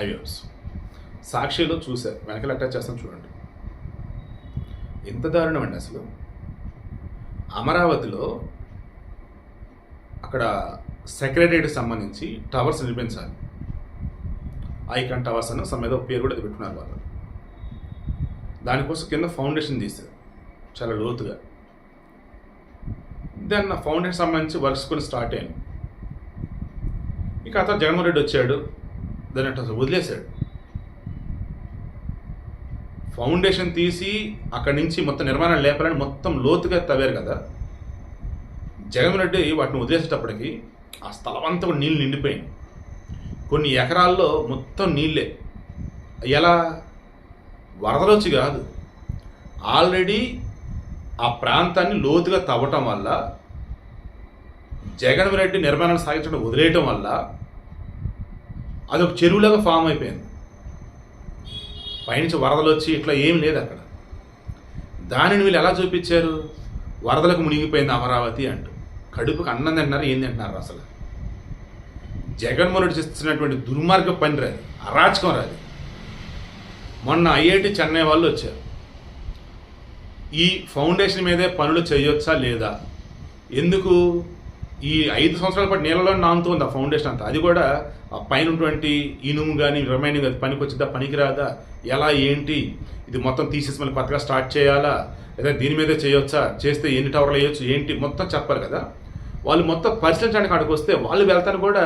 Highways సాక్షిలో చూశారు. వెనకాల అటాచ్ చేస్తాం చూడండి. ఎంత దారుణం అండి అసలు. అమరావతిలో అక్కడ సెక్రటరీకి సంబంధించి టవర్స్ నిర్మించాలి. ఐకాన్ టవర్స్ అని సమ్ ఏదో పేరు కూడా పెట్టుకున్నారు వాళ్ళు. దానికోసం కింద ఫౌండేషన్ తీశారు. చాలా లోతుగా. దెన్ ఫౌండేషన్ సంబంధించి వర్క్స్ కొన్ని స్టార్ట్ అయ్యాను ఇక అతను జగన్మోహన్ రెడ్డి వచ్చాడు. దాన్ని అట్లా వదిలేశాడు. ఫౌండేషన్ తీసి అక్కడి నుంచి మొత్తం నిర్మాణం లేపాలని మొత్తం లోతుగా తవ్వారు కదా. జగన్ రెడ్డి వాటిని వదిలేసేటప్పటికి ఆ స్థలం అంతా కూడా నీళ్ళు నిండిపోయింది. కొన్ని ఎకరాల్లో మొత్తం నీళ్ళే ఎలా? వరదలొచ్చి కాదు. ఆల్రెడీ ఆ ప్రాంతాన్ని లోతుగా తవ్వటం వల్ల జగన్ రెడ్డి నిర్మాణాలు సాగించడం వదిలేయటం వల్ల అదొక చెరువులాగా ఫామ్ అయిపోయింది. పైనుంచి వరదలు వచ్చి ఇట్లా ఏం లేదు అక్కడ. దానిని వీళ్ళు ఎలా చూపించారు? వరదలకు మునిగిపోయింది అమరావతి అంటూ. కడుపుకు అన్నం తింటున్నారు ఏం తింటున్నారు అసలు? జగన్మోహన్ రెడ్డి చేస్తున్నటువంటి దుర్మార్గ పని రాదు అరాచకం రాదు. మొన్న ఐఐటి చెన్నై వాళ్ళు వచ్చారు. ఈ ఫౌండేషన్ మీదే పనులు చేయొచ్చా లేదా? ఎందుకు? ఈ ఐదు సంవత్సరాల పాటు నీళ్ళలో నానుతూ ఉంది ఆ ఫౌండేషన్ అంతా. అది కూడా ఆ పైన ఉన్నటువంటి ఇనుము కానీ రిమైనింగ్ అది పనికి వచ్చిందా పనికిరాదా ఎలా ఏంటి ఇది మొత్తం తీసేసి మళ్ళీ కొత్తగా స్టార్ట్ చేయాలా లేదా దీని మీదే చేయొచ్చా చేస్తే ఎన్ని టవర్లు వేయొచ్చు ఏంటి మొత్తం చెప్పాలి కదా. వాళ్ళు మొత్తం పరిశీలించడానికి అక్కడికి వస్తే వాళ్ళు వెళ్తాను కూడా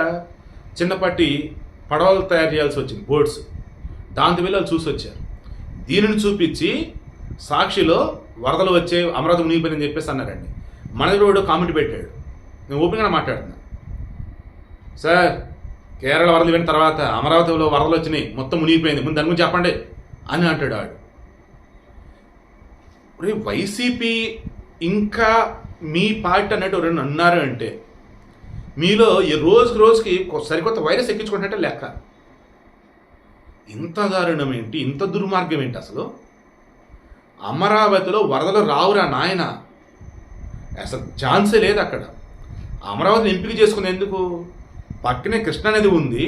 చిన్నపాటి పడవలు తయారు చేయాల్సి వచ్చింది బోర్డ్స్ దాంతో వెళ్ళి వాళ్ళు చూసి వచ్చారు. దీనిని చూపించి సాక్షిలో వరదలు వచ్చే అమరావతి మునిగిపోయిందని చెప్పేసి అన్నారండి. మనది రోడ్డు కామెంట్ పెట్టాడు. నేను ఓపెన్గా మాట్లాడుతున్నా. సార్ కేరళ వరదలు విన్న తర్వాత అమరావతిలో వరదలు వచ్చినాయి. మొత్తం మునిగిపోయింది. ముందు దాని గురించి చెప్పండి అని అంటాడు ఆడు. వైసీపీ ఇంకా మీ పార్టీ అన్నట్టు ఎవరైనా అన్నారు అంటే మీలో ఈ రోజుకి రోజుకి సరికొత్త వైరస్ ఎక్కించుకుంటే లెక్క. ఇంత దారుణం ఏంటి? ఇంత దుర్మార్గం ఏంటి అసలు? అమరావతిలో వరదలు రావురా నాయన? అసలు ఛాన్సే లేదు అక్కడ. అమరావతిని ఎంపిక చేసుకునేందుకు పక్కనే కృష్ణానది ఉంది.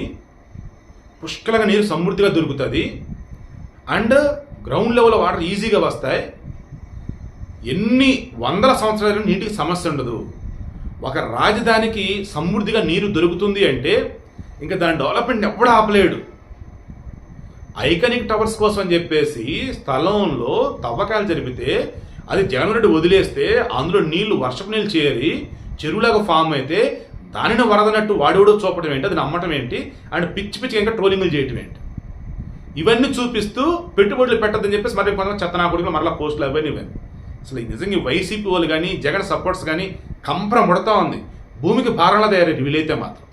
పుష్కలంగా నీరు సమృద్ధిగా దొరుకుతుంది. అండ్ గ్రౌండ్ లెవెల్ వాటర్ ఈజీగా వస్తాయి. ఎన్ని వందల సంవత్సరాలు నీటికి సమస్య ఉండదు. ఒక రాజధానికి సమృద్ధిగా నీరు దొరుకుతుంది అంటే ఇంకా దాని డెవలప్మెంట్ ఎప్పుడు ఆపలేడు. ఐకనిక్ టవర్స్ కోసం అని చెప్పేసి స్థలంలో తవ్వకాలు జరిపితే అది జగన్ రెడ్డి వదిలేస్తే అందులో నీళ్ళు వర్షపు నీళ్ళు చేరి చెరువులాగా ఫామ్ అయితే దానిని వరదనట్టు వాడేవాడో చూపడం ఏంటి? అది నమ్మటం ఏంటి? అండ్ పిచ్చి పిచ్చి ఇంకా ట్రోలింగ్లు చేయటం ఏంటి? ఇవన్నీ చూపిస్తూ పెట్టుబడులు పెట్టద్దని చెప్పేసి మరి కొంతమంది చెత్తనాకుడిగా మరలా పోస్టులు అవన్నీ ఇవన్నీ. అసలు ఈ నిజంగా ఈ వైసీపీ వాళ్ళు కానీ జగన్ సపోర్ట్స్ కానీ కంపరం ముడతా ఉంది. భూమికి భారంలో తయారయ్యారు వీలైతే మాత్రం.